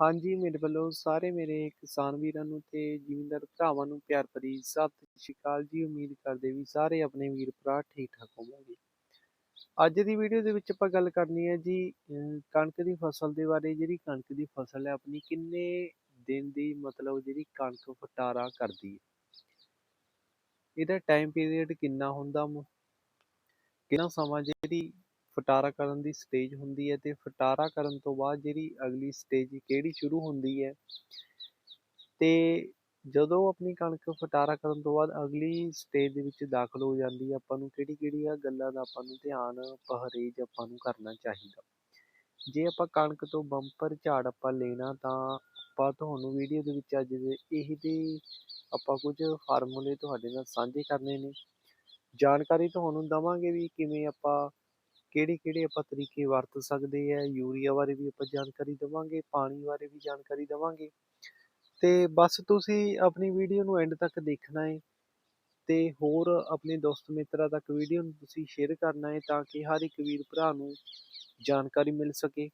ਹਾਂਜੀ, ਮੇਰੇ ਵੱਲੋਂ ਸਾਰੇ ਮੇਰੇ ਕਿਸਾਨ ਵੀਰਾਂ ਨੂੰ ਤੇ ਜ਼ਿਮੀਂਦਾਰ ਭਰਾਵਾਂ ਨੂੰ ਪਿਆਰ ਭਰੀ ਸਤਿ ਸ਼੍ਰੀ ਅਕਾਲ ਜੀ। ਉਮੀਦ ਕਰਦੇ ਵੀ ਸਾਰੇ ਆਪਣੇ ਵੀਰ ਭਰਾ ਠੀਕ-ਠਾਕ ਹੋਵੋਗੇ। ਅੱਜ ਦੀ ਵੀਡੀਓ ਦੇ ਵਿੱਚ ਆਪਾਂ ਗੱਲ ਕਰਨੀ ਹੈ ਜੀ ਕਣਕ ਦੀ ਫਸਲ ਦੇ ਬਾਰੇ। ਜਿਹੜੀ ਕਣਕ ਦੀ ਫਸਲ ਹੈ ਆਪਣੀ ਕਿੰਨੇ ਦਿਨ ਦੀ ਮਤਲਬ ਜਿਹੜੀ ਕਣਕ ਫਟਾਰਾ ਕਰਦੀ ਹੈ। ਇਹਦਾ ਟਾਈਮ ਪੀਰੀਅਡ ਕਿੰਨਾ ਹੁੰਦਾ ਕਿੰਨਾ ਸਮਾਂ ਜਿਹੜੀ ਫਟਾਰਾ ਕਰਨ ਦੀ ਸਟੇਜ ਹੁੰਦੀ ਹੈ ਤੇ ਫਟਾਰਾ ਕਰਨ ਤੋਂ ਬਾਅਦ ਜਿਹੜੀ ਅਗਲੀ ਸਟੇਜ ਕਿਹੜੀ ਸ਼ੁਰੂ ਹੁੰਦੀ ਹੈ ਤੇ ਜਦੋਂ ਆਪਣੀ ਕਣਕ ਫਟਾਰਾ ਕਰਨ ਤੋਂ ਬਾਅਦ ਅਗਲੀ ਸਟੇਜ ਦੇ ਵਿੱਚ ਦਾਖਲ ਹੋ ਜਾਂਦੀ ਹੈ, ਆਪਾਂ ਨੂੰ ਕਿਹੜੀ ਕਿਹੜੀਆਂ ਗੱਲਾਂ ਦਾ ਆਪਾਂ ਨੂੰ ਧਿਆਨ, ਪਰਹੇਜ਼ ਆਪਾਂ ਨੂੰ ਕਰਨਾ ਚਾਹੀਦਾ। ਜੇ ਆਪਾਂ ਕਣਕ ਤੋਂ ਬੰਪਰ ਝਾੜ ਆਪਾਂ ਲੈਣਾ ਤਾਂ ਆਪਾਂ ਤੁਹਾਨੂੰ ਵੀਡੀਓ ਦੇ ਵਿੱਚ ਅੱਜ ਦੇ ਇਹੀ ਆਪਾਂ ਕੁਝ ਫਾਰਮੂਲੇ ਤੁਹਾਡੇ ਨਾਲ ਸਾਂਝੇ ਕਰਨੇ ਨੇ। ਜਾਣਕਾਰੀ ਤੁਹਾਨੂੰ ਦਵਾਂਗੇ ਵੀ ਕਿਵੇਂ ਆਪਾਂ ਕਿਹੜੇ ਕਿਹੜੇ ਆਪਾਂ ਤਰੀਕੇ ਵਰਤ ਸਕਦੇ ਆ, ਯੂਰੀਆ ਬਾਰੇ ਵੀ ਆਪਾਂ ਜਾਣਕਾਰੀ ਦੇਵਾਂਗੇ, ਪਾਣੀ ਬਾਰੇ ਵੀ ਜਾਣਕਾਰੀ ਦੇਵਾਂਗੇ। ਤੇ ਬਸ ਤੁਸੀਂ ਆਪਣੀ ਵੀਡੀਓ ਨੂੰ ਐਂਡ ਤੱਕ ਦੇਖਣਾ ਹੈ ਤੇ ਹੋਰ ਆਪਣੇ ਦੋਸਤ ਮਿੱਤਰਾਂ ਤੱਕ ਵੀਡੀਓ ਨੂੰ ਤੁਸੀਂ ਸ਼ੇਅਰ ਕਰਨਾ ਹੈ ਤਾਂ ਕਿ ਹਰ ਇੱਕ ਵੀਰ ਭਰਾ ਨੂੰ ਜਾਣਕਾਰੀ ਮਿਲ ਸਕੇ।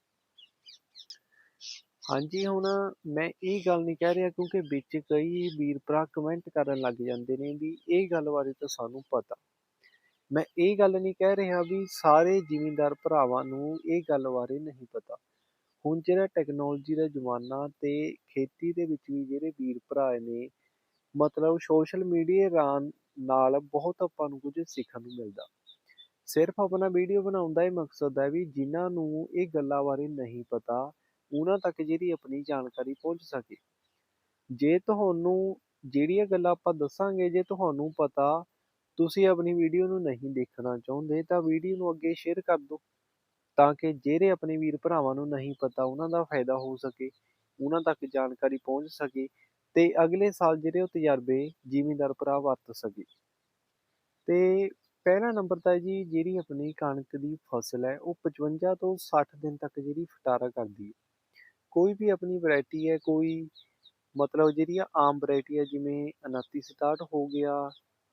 ਹਾਂਜੀ, ਹੁਣ ਮੈਂ ਇਹ ਗੱਲ ਨਹੀਂ ਕਹਿ ਰਿਹਾ ਕਿਉਂਕਿ ਵਿੱਚ ਕਈ ਵੀਰ ਭਰਾ ਕਮੈਂਟ ਕਰਨ ਲੱਗ ਜਾਂਦੇ ਨੇ ਵੀ ਇਹ ਗੱਲ ਬਾਰੇ ਤਾਂ ਸਾਨੂੰ ਪਤਾ। ਮੈਂ ਇਹ ਗੱਲ ਨਹੀਂ ਕਹਿ ਰਿਹਾ ਵੀ ਸਾਰੇ ਜ਼ਿਮੀਂਦਾਰ ਭਰਾਵਾਂ ਨੂੰ ਇਹ ਗੱਲ ਬਾਰੇ ਨਹੀਂ ਪਤਾ। ਹੁਣ ਜਿਹੜਾ ਟੈਕਨੋਲੋਜੀ ਦਾ ਜ਼ਮਾਨਾ ਤੇ ਖੇਤੀ ਦੇ ਵਿੱਚ ਵੀ ਜਿਹੜੇ ਵੀਰ ਭਰਾ ਨੇ, ਮਤਲਬ ਸੋਸ਼ਲ ਮੀਡੀਆ ਰਾਂ ਨਾਲ ਬਹੁਤ ਆਪਾਂ ਨੂੰ ਕੁਝ ਸਿੱਖਣ ਨੂੰ ਮਿਲਦਾ। ਸਿਰਫ ਆਪਣਾ ਵੀਡੀਓ ਬਣਾਉਣ ਦਾ ਹੀ ਮਕਸਦ ਹੈ ਵੀ ਜਿਨ੍ਹਾਂ ਨੂੰ ਇਹ ਗੱਲਾਂ ਬਾਰੇ ਨਹੀਂ ਪਤਾ, ਉਹਨਾਂ ਤੱਕ ਜਿਹੜੀ ਆਪਣੀ ਜਾਣਕਾਰੀ ਪਹੁੰਚ ਸਕੇ। ਜੇ ਤੁਹਾਨੂੰ ਜਿਹੜੀਆਂ ਗੱਲਾਂ ਆਪਾਂ ਦੱਸਾਂਗੇ, ਜੇ ਤੁਹਾਨੂੰ ਪਤਾ ਤੁਸੀਂ ਆਪਣੀ ਵੀਡੀਓ ਨੂੰ ਨਹੀਂ ਦੇਖਣਾ ਚਾਹੁੰਦੇ, ਤਾਂ ਵੀਡੀਓ ਨੂੰ ਅੱਗੇ ਸ਼ੇਅਰ ਕਰ ਦਿਓ, ਤਾਂ ਕਿ ਜਿਹੜੇ ਆਪਣੇ ਵੀਰ ਭਰਾਵਾਂ ਨੂੰ ਨਹੀਂ ਪਤਾ ਉਹਨਾਂ ਦਾ ਫਾਇਦਾ ਹੋ ਸਕੇ, ਉਹਨਾਂ ਤੱਕ ਜਾਣਕਾਰੀ ਪਹੁੰਚ ਸਕੇ ਤੇ ਅਗਲੇ ਸਾਲ ਜਿਹੜੇ ਉਹ ਤਜਰਬੇ ਜ਼ਿਮੀਂਦਾਰ ਭਰਾ ਵਰਤ ਸਕੇ। ਤੇ ਪਹਿਲਾ ਨੰਬਰ ਤਾਂ ਜੀ, ਜਿਹੜੀ ਆਪਣੀ ਕਣਕ ਦੀ ਫਸਲ ਹੈ, ਉਹ 55 ਤੋਂ 60 ਦਿਨ ਤੱਕ ਜਿਹੜੀ ਫਟਾਰਾ ਕਰਦੀ ਹੈ। ਕੋਈ ਵੀ ਆਪਣੀ ਵੈਰਾਈਟੀ ਹੈ, ਕੋਈ ਮਤਲਬ ਜਿਹੜੀਆਂ ਆਮ ਵੈਰਾਈਟੀ ਹੈ, ਜਿਵੇਂ 2967 ਹੋ ਗਿਆ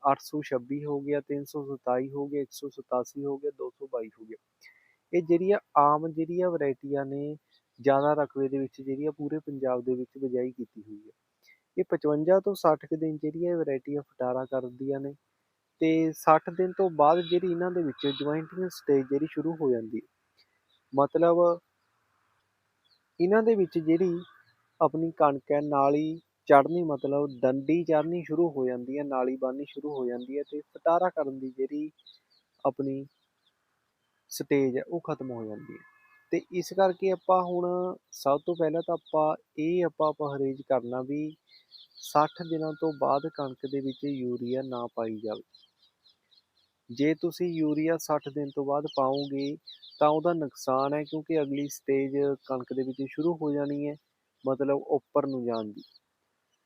826 ਹੋ ਗਿਆ 327 ਹੋ ਗਿਆ 187 ਹੋ ਗਿਆ 222 ਹੋ ਗਿਆ ਇਹ ਜਿਹੜੀਆਂ ਆਮ ਜਿਹੜੀਆਂ ਵੈਰਾਈਟੀਆਂ ਨੇ ਜ਼ਿਆਦਾ ਰਕਬੇ ਦੇ ਵਿੱਚ ਜਿਹੜੀਆਂ ਪੂਰੇ ਪੰਜਾਬ ਦੇ ਵਿੱਚ ਬਿਜਾਈ ਕੀਤੀ ਹੋਈ ਹੈ ਇਹ 55 ਤੋਂ 60 ਦਿਨ ਜਿਹੜੀਆਂ ਵੈਰਾਈਟੀਆਂ ਫਟਾਰਾ ਕਰਦੀਆਂ ਨੇ ਤੇ 60 ਦਿਨ ਤੋਂ ਬਾਅਦ ਜਿਹੜੀ ਇਹਨਾਂ ਦੇ ਵਿੱਚ ਜੁਆਇੰਟਿੰਗ ਸਟੇਜ ਜਿਹੜੀ ਸ਼ੁਰੂ ਹੋ ਜਾਂਦੀ ਹੈ ਮਤਲਬ ਇਹਨਾਂ ਦੇ ਵਿੱਚ ਜਿਹੜੀ ਆਪਣੀ ਕਣਕ ਹੈ ਨਾਲੀ ਚੜ੍ਹਨੀ ਮਤਲਬ ਡੰਡੀ ਚੜ੍ਹਨੀ ਸ਼ੁਰੂ ਹੋ ਜਾਂਦੀ ਹੈ, ਨਾਲੀ ਬਣਨੀ ਸ਼ੁਰੂ ਹੋ ਜਾਂਦੀ ਹੈ ਅਤੇ ਫਟਾਰਾ ਕਰਨ ਦੀ ਜਿਹੜੀ ਆਪਣੀ ਸਟੇਜ ਹੈ, ਉਹ ਖਤਮ ਹੋ ਜਾਂਦੀ ਹੈ। ਅਤੇ ਇਸ ਕਰਕੇ ਆਪਾਂ ਹੁਣ ਸਭ ਤੋਂ ਪਹਿਲਾਂ ਤਾਂ ਆਪਾਂ ਇਹ ਆਪਾਂ ਪਰਹੇਜ਼ ਕਰਨਾ ਵੀ ਸੱਠ ਦਿਨਾਂ ਤੋਂ ਬਾਅਦ ਕਣਕ ਦੇ ਵਿੱਚ ਯੂਰੀਆ ਨਾ ਪਾਈ ਜਾਵੇ। ਜੇ ਤੁਸੀਂ ਯੂਰੀਆ 60 ਦਿਨ ਤੋਂ ਬਾਅਦ ਪਾਓਗੇ, ਤਾਂ ਉਹਦਾ ਨੁਕਸਾਨ ਹੈ ਕਿਉਂਕਿ ਅਗਲੀ ਸਟੇਜ ਕਣਕ ਦੇ ਵਿੱਚ ਸ਼ੁਰੂ ਹੋ ਜਾਣੀ ਹੈ, ਮਤਲਬ ਉੱਪਰ ਨੂੰ ਜਾਣ ਦੀ।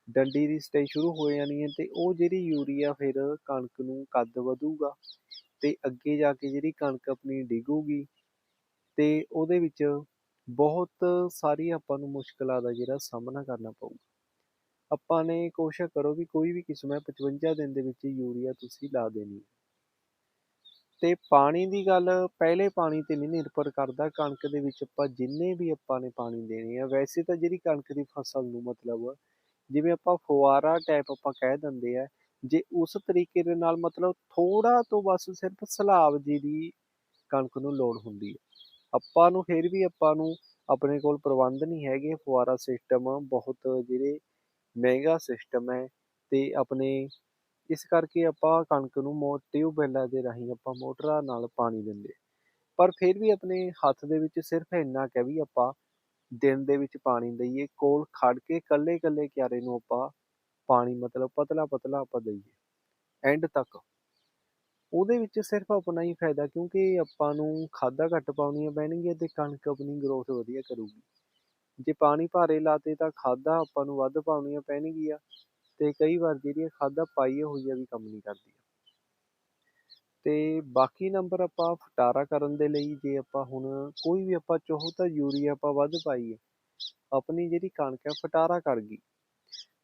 ਡੰਡੀ ਦੀ ਸਟਾਈ ਸ਼ੁਰੂ ਹੋ ਜਾਣੀ ਹੈ ਅਤੇ ਉਹ ਜਿਹੜੀ ਯੂਰੀਆ ਫਿਰ ਕਣਕ ਨੂੰ ਕੱਦ ਵਧੂਗਾ ਅਤੇ ਅੱਗੇ ਜਾ ਕੇ ਜਿਹੜੀ ਕਣਕ ਆਪਣੀ ਡਿੱਗੂਗੀ ਅਤੇ ਉਹਦੇ ਵਿੱਚ ਬਹੁਤ ਸਾਰੀ ਆਪਾਂ ਨੂੰ ਮੁਸ਼ਕਿਲਾਂ ਦਾ ਜਿਹੜਾ ਸਾਹਮਣਾ ਕਰਨਾ ਪਊਗਾ। ਆਪਾਂ ਨੇ ਕੋਸ਼ਿਸ਼ ਕਰੋ ਵੀ ਕੋਈ ਵੀ ਕਿਸਮ ਹੈ 55 ਦਿਨ ਦੇ ਵਿੱਚ ਯੂਰੀਆ ਤੁਸੀਂ ਲਾ ਦੇਣੀ ਤੇ ਪਾਣੀ ਦੀ ਗੱਲ ਪਹਿਲੇ ਪਾਣੀ ਤੇ ਨਹੀਂ ਨਿਰਭਰ ਕਰਦਾ, ਕਣਕ ਦੇ ਵਿੱਚ ਆਪਾਂ ਜਿੰਨੇ ਵੀ ਆਪਾਂ ਨੇ ਪਾਣੀ ਦੇਣੇ ਆ, ਵੈਸੇ ਤਾਂ ਜਿਹੜੀ ਕਣਕ ਦੀ ਫਸਲ ਨੂੰ ਮਤਲਬ ਜਿਵੇਂ ਆਪਾਂ ਫੁਆਰਾ ਟਾਈਪ ਆਪਾਂ ਕਹਿ ਦਿੰਦੇ ਆ, ਜੇ ਉਸ ਤਰੀਕੇ ਦੇ ਨਾਲ ਮਤਲਬ ਥੋੜਾ ਤੋਂ ਬਸ ਸਿਰਫ ਸਲਾਬ ਜੀ ਦੀ ਕਣਕ ਨੂੰ ਲੋੜ ਹੁੰਦੀ ਹੈ। ਆਪਾਂ ਨੂੰ ਫਿਰ ਵੀ ਆਪਾਂ ਨੂੰ ਆਪਣੇ ਕੋਲ ਪ੍ਰਬੰਧ ਨਹੀਂ ਹੈਗੇ, ਫੁਆਰਾ ਸਿਸਟਮ ਬਹੁਤ ਜਿਹੜੇ ਮਹਿੰਗਾ ਸਿਸਟਮ ਹੈ ਤੇ ਆਪਣੇ ਇਸ ਕਰਕੇ ਆਪਾਂ ਕਣਕ ਨੂੰ ਮੋ ਟਿਊਬਵੈਲਾਂ ਦੇ ਰਾਹੀਂ ਆਪਾਂ ਮੋਟਰਾਂ ਨਾਲ ਪਾਣੀ ਦਿੰਦੇ ਪਰ ਫਿਰ ਵੀ ਆਪਣੇ ਹੱਥ ਦੇ ਵਿੱਚ ਸਿਰਫ ਇੰਨਾ ਕੁ ਵੀ ਆਪਾਂ ਦਿਨ ਦੇ ਵਿੱਚ ਪਾਣੀ ਦਈਏ, ਕੋਲ ਖੜ ਕੇ ਕੱਲੇ ਕੱਲੇ ਕਿਆਰੇ ਨੂੰ ਆਪਾਂ ਪਾਣੀ ਮਤਲਬ ਪਤਲਾ ਪਤਲਾ ਆਪਾਂ ਦਈਏ ਐਂਡ ਤੱਕ। ਉਹਦੇ ਵਿੱਚ ਸਿਰਫ ਆਪਣਾ ਹੀ ਫਾਇਦਾ ਕਿਉਂਕਿ ਆਪਾਂ ਨੂੰ ਖਾਦਾਂ ਘੱਟ ਪਾਉਣੀਆਂ ਪੈਣਗੀਆਂ ਤੇ ਕਣਕ ਆਪਣੀ ਗਰੋਥ ਵਧੀਆ ਕਰੂਗੀ। ਜੇ ਪਾਣੀ ਭਾਰੇ ਲਾਤੇ ਤਾਂ ਖਾਦਾਂ ਆਪਾਂ ਨੂੰ ਵੱਧ ਪਾਉਣੀਆਂ ਪੈਣਗੀਆਂ ਤੇ ਕਈ ਵਾਰ ਜਿਹੜੀਆਂ ਖਾਦਾਂ ਪਾਈਆਂ ਹੋਈਆਂ ਵੀ ਕੰਮ ਨਹੀਂ ਕਰਦੀਆਂ। ਤੇ ਬਾਕੀ ਨੰਬਰ ਆਪਾਂ ਫਟਾਰਾ ਕਰਨ ਦੇ ਲਈ ਜੇ ਆਪਾਂ ਹੁਣ ਕੋਈ ਵੀ ਆਪਾਂ ਚਾਹੋ ਤਾਂ ਯੂਰੀਆ ਆਪਾਂ ਵੱਧ ਪਾਈਏ। ਆਪਣੀ ਜਿਹੜੀ ਕਣਕ ਹੈ ਫਟਾਰਾ ਕਰ ਗਈ।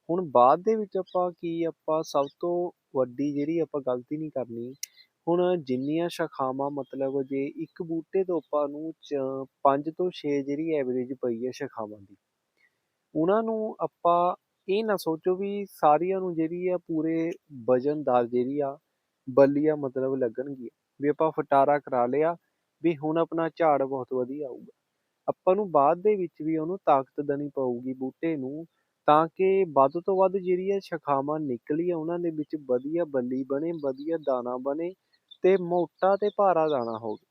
ਹੁਣ ਬਾਅਦ ਦੇ ਵਿੱਚ ਆਪਾਂ ਕੀ ਆਪਾਂ ਸਭ ਤੋਂ ਵੱਡੀ ਜਿਹੜੀ ਆਪਾਂ ਗਲਤੀ ਨਹੀਂ ਕਰਨੀ, ਹੁਣ ਜਿੰਨੀਆਂ ਸ਼ਾਖਾਵਾਂ ਮਤਲਬ ਜੇ ਇੱਕ ਬੂਟੇ ਤੋਂ ਆਪਾਂ ਨੂੰ 5 ਤੋਂ 6 ਜਿਹੜੀ ਐਵਰੇਜ ਪਈ ਹੈ ਸ਼ਾਖਾਵਾਂ ਦੀ, ਉਹਨਾਂ ਨੂੰ ਆਪਾਂ ਇਹ ਨਾ ਸੋਚੋ ਵੀ ਸਾਰੀਆਂ ਨੂੰ ਜਿਹੜੀ ਆ ਪੂਰੇ ਵਜ਼ਨਦਾਰ ਜਿਹੜੀ ਆ ਬੱਲੀਆਂ ਮਤਲਬ ਲੱਗਣਗੀਆਂ, ਵੀ ਆਪਾਂ ਫਟਾਰਾ ਕਰਾ ਲਿਆ, ਵੀ ਹੁਣ ਆਪਣਾ ਝਾੜ ਬਹੁਤ ਵਧੀਆ ਆਊਗਾ। ਆਪਾਂ ਨੂੰ ਬਾਅਦ ਦੇ ਵਿੱਚ ਵੀ ਉਹਨੂੰ ਤਾਕਤ ਦੇਣੀ ਪਊਗੀ ਬੂਟੇ ਨੂੰ, ਤਾਂ ਕਿ ਵੱਧ ਤੋਂ ਵੱਧ ਜਿਹੜੀਆਂ ਸ਼ਾਖਾਵਾਂ ਨਿਕਲੀਆਂ ਉਹਨਾਂ ਦੇ ਵਿੱਚ ਵਧੀਆ ਬੱਲੀ ਬਣੇ, ਵਧੀਆ ਦਾਣਾ ਬਣੇ ਤੇ ਮੋਟਾ ਤੇ ਭਾਰਾ ਦਾਣਾ ਹੋਵੇ।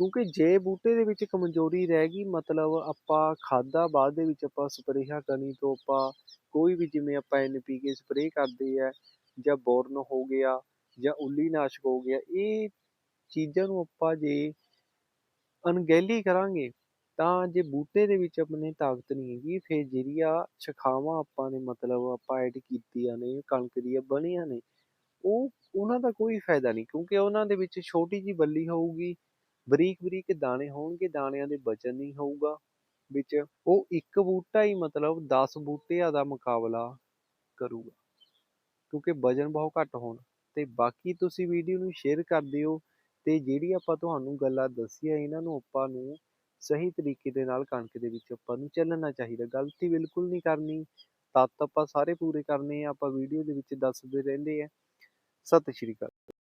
ਕਿਉਂਕਿ ਜੇ ਬੂਟੇ ਦੇ ਵਿੱਚ ਕਮਜ਼ੋਰੀ ਰਹਿ ਗਈ, ਮਤਲਬ ਆਪਾਂ ਖਾਦਾ ਬਾਅਦ ਦੇ ਵਿੱਚ ਆਪਾਂ ਸਪਰੇਹਾਂ ਕਰਨੀ ਤੋਂ ਆਪਾਂ ਕੋਈ ਵੀ ਜਿਵੇਂ ਆਪਾਂ ਐਨਪੀਕੇ ਸਪਰੇਅ ਕਰਦੇ ਆ ਜਾਂ ਬੋਰਨ ਹੋ ਗਿਆ ਜਾਂ ਉੱਲੀ ਨਾਸ਼ਕ ਹੋ ਗਿਆ ਇਹ ਚੀਜ਼ਾਂ ਨੂੰ ਆਪਾਂ ਜੇ ਅਣਗਹਿਲੀ ਕਰਾਂਗੇ, ਤਾਂ ਜੇ ਬੂਟੇ ਦੇ ਵਿੱਚ ਆਪਣੇ ਤਾਕਤ ਨਹੀਂ ਹੈਗੀ, ਫਿਰ ਜਿਹੜੀਆਂ ਸ਼ਖਾਵਾਂ ਆਪਾਂ ਨੇ, ਮਤਲਬ ਆਪਾਂ ਐਡ ਕੀਤੀਆਂ ਨੇ, ਕਣਕ ਦੀਆਂ ਬਣੀਆਂ ਨੇ, ਉਹ ਉਹਨਾਂ ਦਾ ਕੋਈ ਫਾਇਦਾ ਨਹੀਂ, ਕਿਉਂਕਿ ਉਹਨਾਂ ਦੇ ਵਿੱਚ ਛੋਟੀ ਜੀ ਬੱਲੀ ਹੋਊਗੀ ਬਰੀਕ ਬਰੀਕ ਦਾਣੇ ਹੋਣਗੇ, ਦਾਣਿਆਂ ਦੇ ਵਜਨ ਨਹੀਂ ਹੋਊਗਾ, ਵਿੱਚ ਉਹ ਇੱਕ ਬੂਟਾ ਹੀ ਮਤਲਬ 10 ਬੂਟਿਆਂ ਦਾ ਮੁਕਾਬਲਾ ਕਰੂਗਾ, ਕਿਉਂਕਿ ਵਜਨ ਬਹੁਤ ਘੱਟ ਹੋਣ। ਤੇ ਬਾਕੀ ਤੁਸੀਂ ਵੀਡੀਓ ਨੂੰ ਸ਼ੇਅਰ ਕਰ ਦਿਓ ਤੇ ਜਿਹੜੀ ਆਪਾਂ ਤੁਹਾਨੂੰ ਗੱਲਾਂ ਦੱਸੀਆਂ ਇਹਨਾਂ ਨੂੰ ਆਪਾਂ ਨੂੰ ਸਹੀ ਤਰੀਕੇ ਦੇ ਨਾਲ ਕਣਕ ਦੇ ਵਿੱਚ ਆਪਾਂ ਨੂੰ ਚੱਲਣਾ ਚਾਹੀਦਾ, ਗਲਤੀ ਬਿਲਕੁਲ ਨਹੀਂ ਕਰਨੀ, ਤੱਤ ਆਪਾਂ ਸਾਰੇ ਪੂਰੇ ਕਰਨੇ ਆ, ਆਪਾਂ ਵੀਡੀਓ ਦੇ ਵਿੱਚ ਦੱਸਦੇ ਰਹਿੰਦੇ ਆ। ਸਤਿ ਸ਼੍ਰੀ ਅਕਾਲ।